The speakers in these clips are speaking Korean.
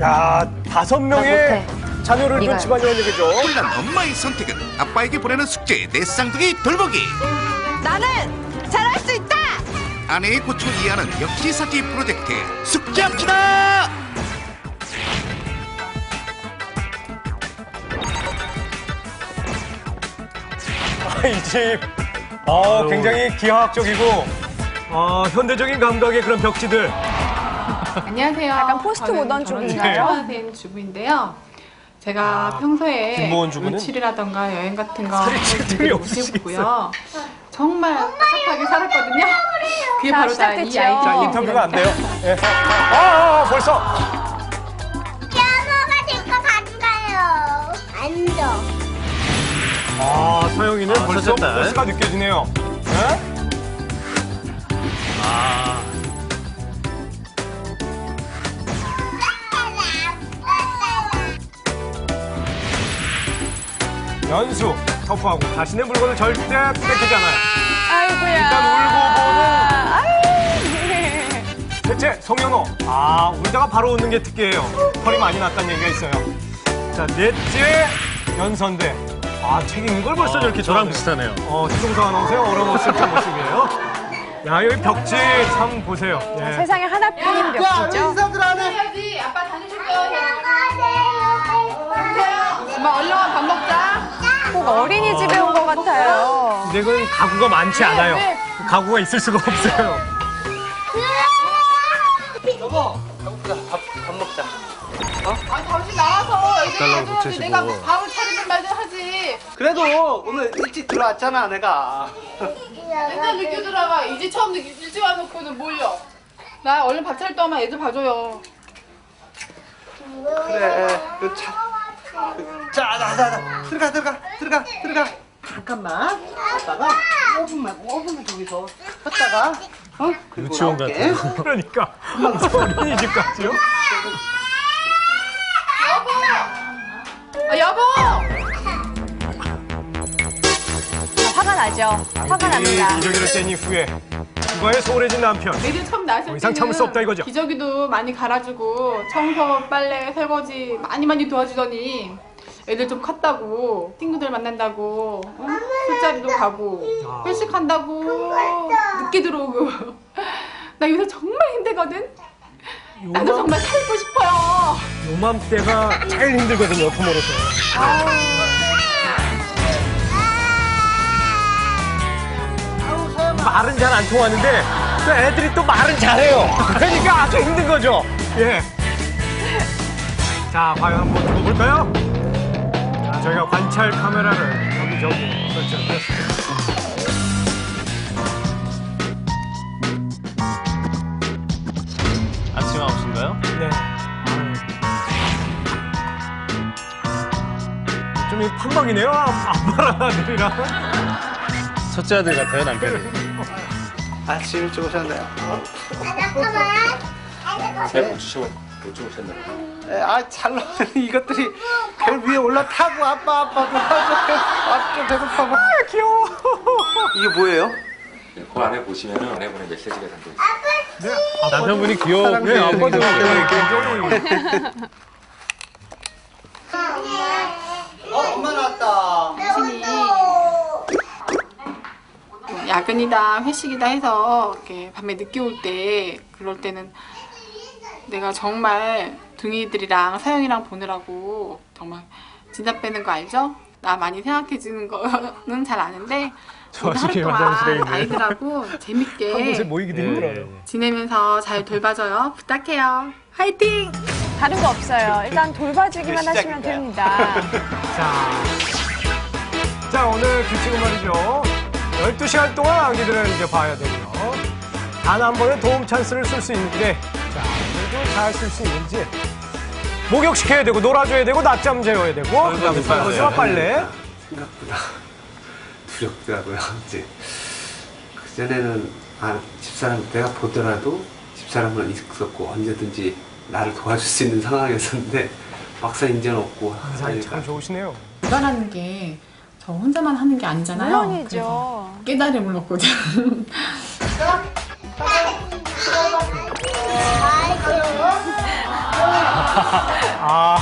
야 다섯 명의 못해. 자녀를 둔 집안이라는 얘기죠. 혼란 엄마의 선택은 아빠에게 보내는 숙제 내 쌍둥이 돌보기 나는 잘할 수 있다. 아내의 고충을 이해하는 역지사지 프로젝트 숙제합시다 아, 이 집. 어, 굉장히 기하학적이고 어, 현대적인 감각의 그런 벽지들. 안녕하세요. 약간 포스트 모던 쪽인가요? 14년 된 주부인데요. 제가 아, 평소에 김보은 주부는 외출이라던가 여행 같은 거 찌들이 없으시고요. 정말 깝깝하게 살았거든요. 그게 자, 바로 다 이 시작됐죠. 아이들 자, 인터뷰가 안 돼요. 예. 아, 아, 아, 벌써. 피아노가 제거 가져가요. 앉아. 아, 서영이는 벌써 첫째 딸. 포스가 느껴지네요. 예? 연수, 터프하고 자신의 물건을 절대 뺏기지 않아요. 아이고야. 일단 울고 아이. 셋째, 송현호. 아, 울다가 바로 웃는 게 특기예요. 털이 많이 났다는 얘기가 있어요. 자, 넷째, 연선대. 아, 책 읽는 걸 벌써 저렇게 저랑 좋아하네요. 비슷하네요. 어, 최동서 아나운서의 얼어붙을 그 모습이에요. 야, 여기 벽지 참 보세요. 예. 세상에 하나뿐인 벽지죠. 해야지. 아빠 다니실 거예요. 엄마 얼른 와. 꼭 어린이집에 온 것 같아요. 근데 그건 가구가 많지 않아요. 가구가 있을 수가 없어요. 아, 잠시 나와서 애들 달라고. 붙이시고. 내가 뭐 밥을 차리든 말든 하지. 그래도 오늘 일찍 들어왔잖아 내가 맨날 늦게 들어가. 이제 처음 늦게 일찍 와놓고는 몰려. 나 얼른 밥 차릴 동안 애들 봐줘요. 그래 그 차, 자자자자 들어가 들어가 들어가 들어가 잠깐만 아빠가 5분만 5분만 저기서 섰다가 어? 그리고 유치원 나올게. 그러니까 어린이집까지요? 아, 여보! 화가 나죠. 화가 납니다. 이 기저귀를 뗀 이후에 그거에 소홀해진 남편. 애들 처음 더 이상 참을 수 없다 이거죠? 기저귀도 많이 갈아주고 청소, 빨래, 설거지 많이 많이 도와주더니 애들 좀 컸다고 친구들 만난다고 어? 술자리도 가고 아. 회식한다고 늦게 들어오고 나 요새 정말 힘들거든 나도 요맘, 정말 살고 싶어요 요맘때가 제일 힘들거든요, 부모로서. 말은 잘 안 통하는데 또 애들이 또 말은 잘해요. 그러니까 아주 힘든 거죠. 예. 자, 과연 한번 두고 볼까요? 자, 저희가 관찰 카메라를 여기 저기 설치했습니다. 아침 9시인가요? 네. 좀이 판박이네요, 아- 아빠랑 아들이랑. 첫째 아들 같아요, 남편이. 아침 일찍 오셨네요 잠깐만. 잘못 주시고, 못 주무셨나요? 에, 아 잘 나오는 이것들이 별 위에 올라타고 아빠 아빠 아좀 배고파고 아 귀여워 이게 뭐예요? 그 안에 보시면은 아내분의 메시지가 담겨 있어요. 네, 남편분이 귀여워. 네, 아빠도 굉장히. 어 엄마 나왔다 야근이다 회식이다 해서 이렇게 밤에 늦게 올 때 그럴 때는 내가 정말 둥이들이랑 서영이랑 보느라고 정말 진짜 빼는 거 알죠? 나 많이 생각해 주는 거는 잘 아는데 하루 동안. 아이들하고 한 곳에 재밌게 모이기도 네. 힘들어요. 지내면서 잘 돌봐줘요 부탁해요 화이팅! 다른 거 없어요. 일단 돌봐주기만 하시면? 됩니다. 자, 자 오늘 규칙은 말이죠. 12시간 동안 아기들을 이제 봐야 되고요. 단 한 번에 도움 찬스를 쓸 수 있는데, 자, 오늘도 잘 쓸 수 있는지. 목욕시켜야 되고, 놀아줘야 되고, 낮잠 재워야 되고, 그 다음에 설거지와 빨래. 생각보다 두렵더라고요. 이제 그전에는 아, 집사람 내가 보더라도 집사람은 있었고 언제든지 나를 도와줄 수 있는 상황이었었는데 막상 이제는 없고 사이 참 좋으시네요. 육아라는 게 저 혼자만 하는 게 아니잖아요 물론이죠. 깨달음을 아이고. 아,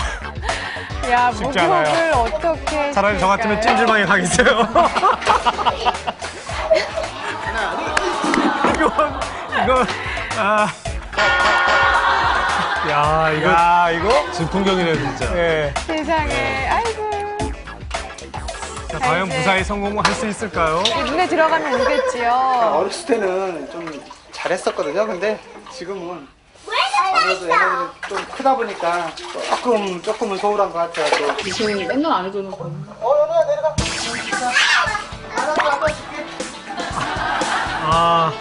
야, 쉽지 않아요. 목욕을 어떻게. 차라리 저 같으면? 찜질방에 가겠어요. 이거, 이거, 아. 야, 이거. 야, 이거? 진풍경이네요, 진짜. 예. 세상에. 아이고. 자, 과연 이제- 무사히 성공할 수 있을까요? 이 눈에 들어가면 울겠지요. 어렸을 때는 좀 잘했었거든요. 근데 지금은 아무래도 얘네들이 좀 크다 보니까 조금 조금은 소홀한 것 같아요. 또. 지금 맨날 안 해줘놓고. 어, 연우야 내려가. 아빠 줄게. 아,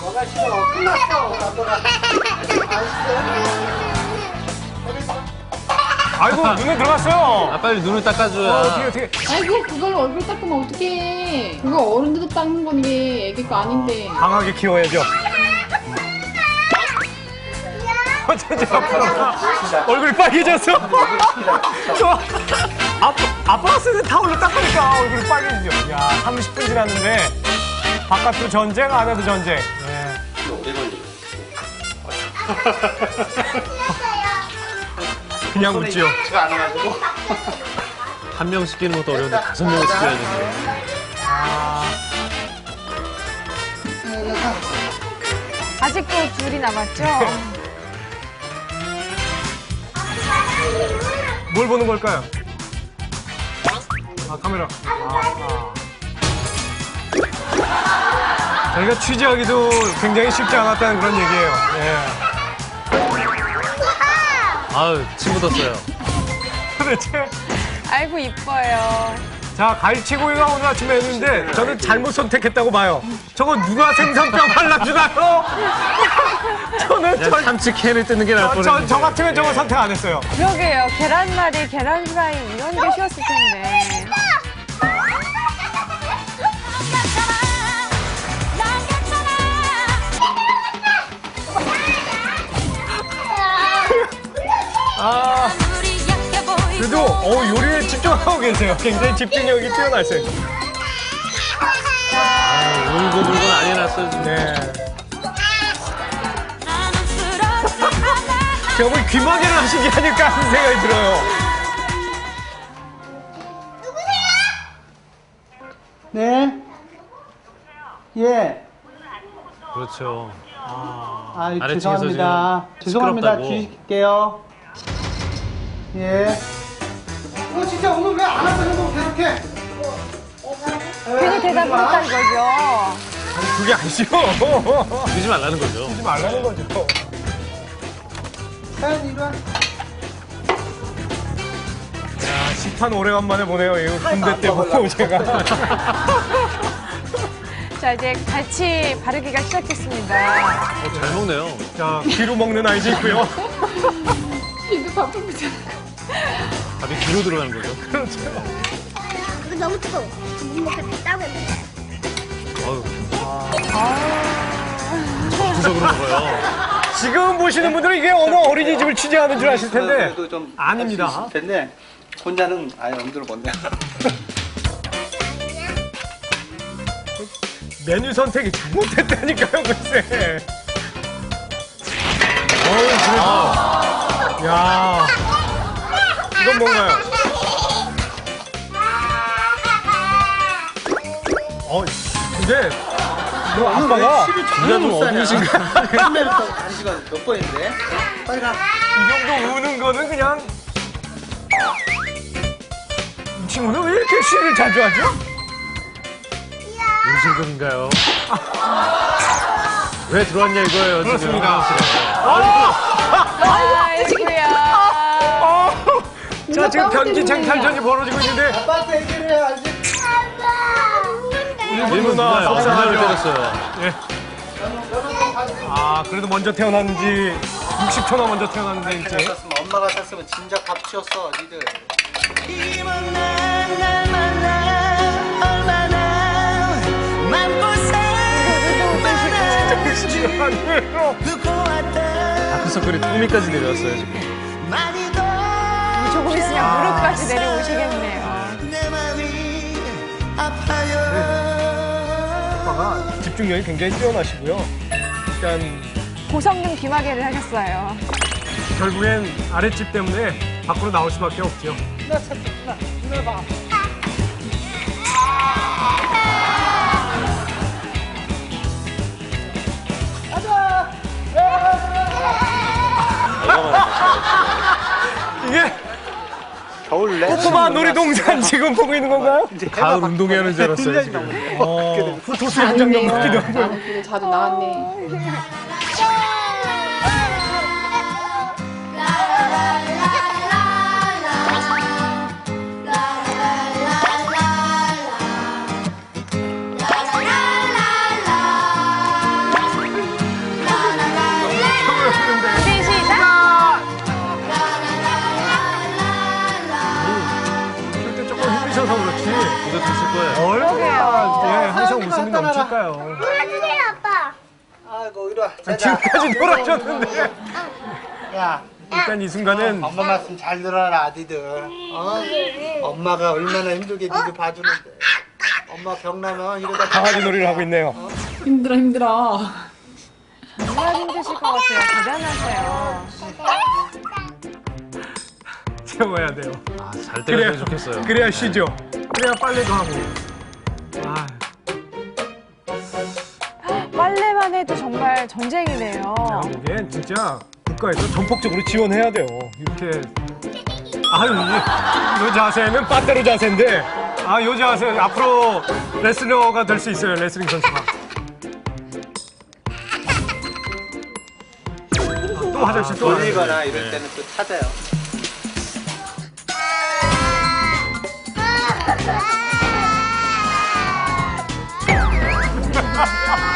뭐가 싫어? 끝났어. 아빠가. 아 이고, 눈에 들어갔어요. 아, 빨리 눈을 닦아줘야. 어, 어떻게, 어떻게. 아이고 그걸 얼굴 닦으면 어떡해. 그거 어른들도 닦는 건데 애기 거 아닌데. 강하게 키워야죠. 어쩌지 얼굴이 빨개졌어. 저 아빠, 아빠가 쓰는 타올로 닦으니까 얼굴이 빨개지죠. 야, 30분 지났는데 바깥도 전쟁, 안에도 전쟁. 네. 오래 걸리네. 그냥 웃지요. 지가 안 와가지고. 한 명 시키는 것도 어려운데 다섯 명을 시켜야 되는데. 아직도 둘이 남았죠? 뭘 보는 걸까요? 아, 카메라. 아, 아. 저희가 취재하기도 굉장히 쉽지 않았다는 그런 얘기예요. 예. 아유, 침 묻었어요. 도대체. 아이고, 이뻐요. 자, 갈치구이가 오늘 아침에 했는데 저는 잘못 선택했다고 봐요. 저거 누가 생선뼈 발라주나요? 저는 저, 참치 캔을 뜯는 게 나을 저, 뻔했는데. 저, 저 같으면 저거 선택 안 했어요. 그러게요. 계란말이, 계란 프라이 이런 게 쉬웠을 텐데. 아, 그래도 어, 요리에 집중하고 계세요. 굉장히 집중력이 뛰어나세요. 울고 불고 난리 났어요, 지금. 네. 제가 뭐 귀마개를 하신 게 아닐까 하는 생각이 들어요. 네. 예. 그렇죠. 아, 아래층에서 죄송합니다. 죄송합니다. 시끄럽다고. 뒤질게요. 예. 너 진짜 오늘 왜 안 왔어? 형 계속해. 괜히 대답을 했다는 거죠. 그게 아니죠. 그러지 말라는 거죠. 하지 말라는 거죠. 사연 이리 와. 야, 식판 오래간만에 보네요. 이거 군대 때 보고 제가. 자, 이제 같이 바르기가 시작했습니다. 어, 잘 먹네요. 자, 귀로 먹는 아이도 있고요. 밥좀 보자. 밥이 귀로 들어가는 거죠. 이거 너무 뜨거워. 못 먹겠다. 따면 어휴. 구석으로 먹어요. 지금 보시는 분들은 이게 어느 어린이집을 취재하는 줄 아실 텐데. 아닙니다. 텐데 혼자는 아예 엄두를 못 내. 메뉴 선택이 잘못됐다니까요, 글쎄. 어우, 그래도. 야 이건 뭔가요? 어, 근데, 너 아빠가 좀못 사냐? 어두우신가? 한매부터 간지가 몇 번인데? 빨리 가. 이 정도 우는 거는 그냥. 이 친구는 왜 이렇게 시를 자주 하죠? 무실금인가요? 왜 들어왔냐 이거예요, 그렇습니다. 지금. 아이고야. 어, 자, 지금 변기 쟁 탈전이 벌어지고 있는데, 아빠한테 얘기를 해, 알지? 일본 누나 속상하죠. 때렸어요. 아, 그래도 먼저 태어났는지 60초나 먼저 태어났는데 이제 샀으면 엄마가 샀으면 진작 밥 치웠어, 니들. 아니에요. 다크서클이 턱밑까지 내려왔어요, 지금. 조금 있으면 무릎까지 내려오시겠네요. 아빠가 집중력이 굉장히 뛰어나시고요. 일단 고성능 귀마개를 하셨어요. 결국엔 아랫집 때문에 밖으로 나올 수밖에 없죠. 이게 겨울 내 꼬마 놀이동산 지금 보고 있는 건가요? 가을 운동회 하는 줄 알았어요, 지금. 어, 후토스 현장감 같기도 하고. 자주 나왔네. 아이고 이리 와 자자 지금까지 놀아줬는데. 야 일단 이 순간은 엄마 말씀 잘 들어라 아디들 어? 엄마가 얼마나 힘들게 니들 봐주는데 엄마 병나면 이러다 강아지 놀이를 하고 있네요. 힘들어 힘들어. 정말 힘드실 것 같아요. 대단하세요. 채워야 돼요. 아, 잘 때렸으면 좋겠어요. 그래야 쉬죠. 그래야 빨래도 하고. 아, 해도 정말 전쟁이네요. 보기엔 진짜 국가에서 전폭적으로 지원해야 돼요. 이렇게. 아유, 이, 이 자세는 빠떼로 자세인데, 아, 요 자세, 앞으로 레슬러가 될 수 있어요, 레슬링 선수가. 아, 또 화장실 또. 돌리거나 이럴 때는 또 찾아요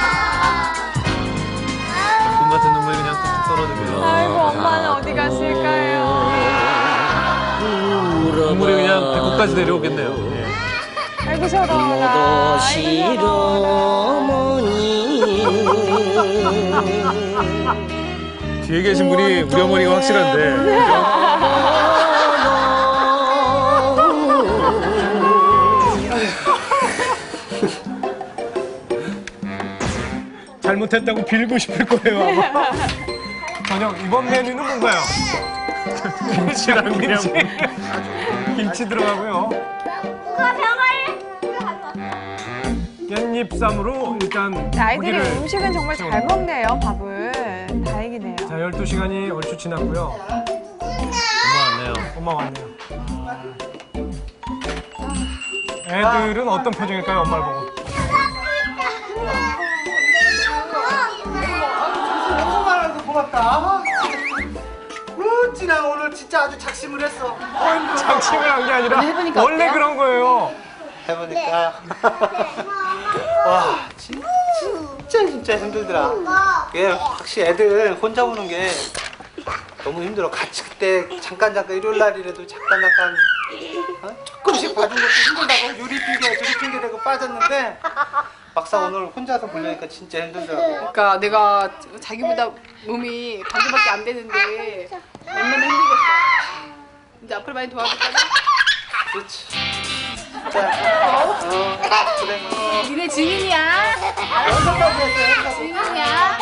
떨어지고요. 아이고, 엄마는 어디 갔을까요? 눈물이 그냥 배꼽까지 내려오겠네요. 예. 아이고, 저러나. 아이고, 저러나. 뒤에 계신 분이 우리 어머니가 확실한데. 잘못했다고 빌고 싶을 거예요. 저녁 이번 메뉴는 뭔가요? 김치랑 그냥 김치 들어가고요. 누가 병아리? 깻잎쌈으로 일단 아이들이 고기를 음식은 정말 잘. 먹네요, 밥을. 다행이네요. 자, 12시간이 얼추 지났고요. 엄마 왔네요. 엄마 왔네요. 애들은 어떤 표정일까요, 엄마를 보고? 고맙다. 우찌나 오늘 진짜 아주 작심을 했어. 작심을 한 게 아니라 해보니까 원래 어때요? 그런 거예요. 해보니까. 와 진, 진짜 진짜 힘들더라. 이게 확실히 애들 혼자 보는 게 너무 힘들어. 같이 그때 잠깐 잠깐 일요일 날이라도 잠깐 잠깐 어? 조금씩 봐준 것도 힘들다고. 유리 핑계 저리 핑계 대고 빠졌는데 막상 오늘 혼자서 보려니까 진짜 힘들더라고 그러니까 내가 자기보다 몸이 반대밖에 안 되는데 얼마나 힘들겠어. 이제 앞으로 많이 도와줄까나? 그렇지 자, 어, 그래 니네 증인이야. 여기까지 했어 증인이야.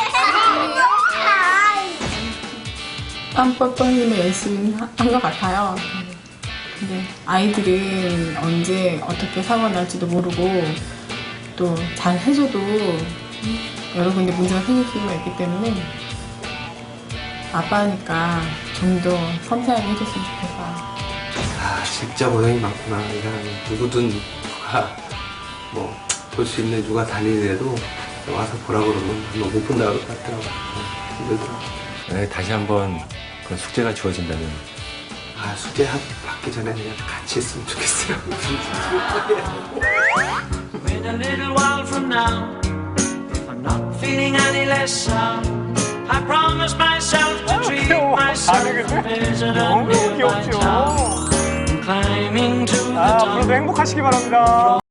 땀뻘뻘님의 열심히 한 것 같아요. 근데 아이들은 언제 어떻게 사고가 날지도 모르고 또 잘 해줘도 여러 군데 문제가 생길 수가 있기 때문에 아빠니까 좀 더 섬세하게 해줬으면 좋겠어요. 아 진짜 고생이 많구나. 이 사람이 누구든 누가 뭐 볼 수 있는 누가 다니더라도 와서 보라 그러면 한번 못 본다 그럴 것 같더라고 어, 힘들더라고 네, 다시 한번 그런 숙제가 주어진다면? 아 숙제 하- 받기 전에 그냥 같이 했으면 좋겠어요 In a little while from now, if I'm not feeling any less sound, I promise myself to treat myself to visit a 너무 nearby 귀엽죠. town. Climbing to the 아, top 앞으로도 행복하시기 바랍니다.